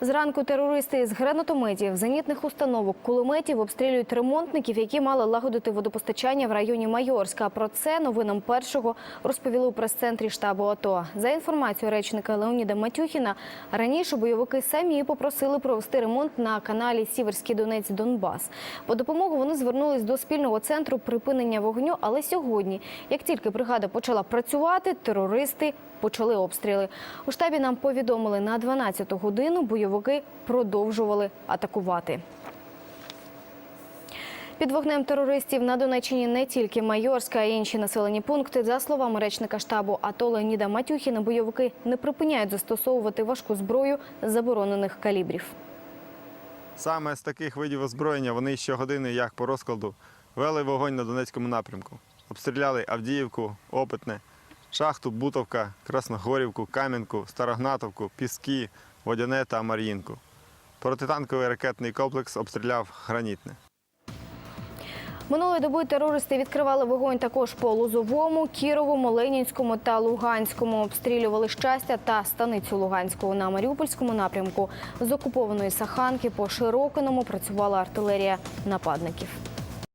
Зранку терористи з гранатометів, зенітних установок, кулеметів обстрілюють ремонтників, які мали лагодити водопостачання в районі Майорська. Про це новинам першого розповіли у прес-центрі штабу АТО. За інформацією речника Леоніда Матюхіна, раніше бойовики самі попросили провести ремонт на каналі Сіверський Донець Донбас. По допомогу вони звернулись до спільного центру припинення вогню. Але сьогодні, як тільки бригада почала працювати, терористи почали обстріли. У штабі нам повідомили, на 12-ту годину бойовики продовжували атакувати. Під вогнем терористів на Донеччині не тільки Майорська, а й інші населені пункти. За словами речника штабу АТО Леоніда Матюхіна, бойовики не припиняють застосовувати важку зброю заборонених калібрів. Саме з таких видів озброєння вони щогодини, як по розкладу, вели вогонь на Донецькому напрямку. Обстріляли Авдіївку, Опитне, Шахту, Бутовка, Красногорівку, Кам'янку, Старогнатовку, Піски, Водяне та Мар'їнку. Протитанковий ракетний комплекс обстріляв Гранітне. Минулої доби терористи відкривали вогонь також по Лозовому, Кіровому, Ленінському та Луганському. Обстрілювали щастя та станицю Луганського на Маріупольському напрямку. З окупованої Саханки по Широкиному працювала артилерія нападників.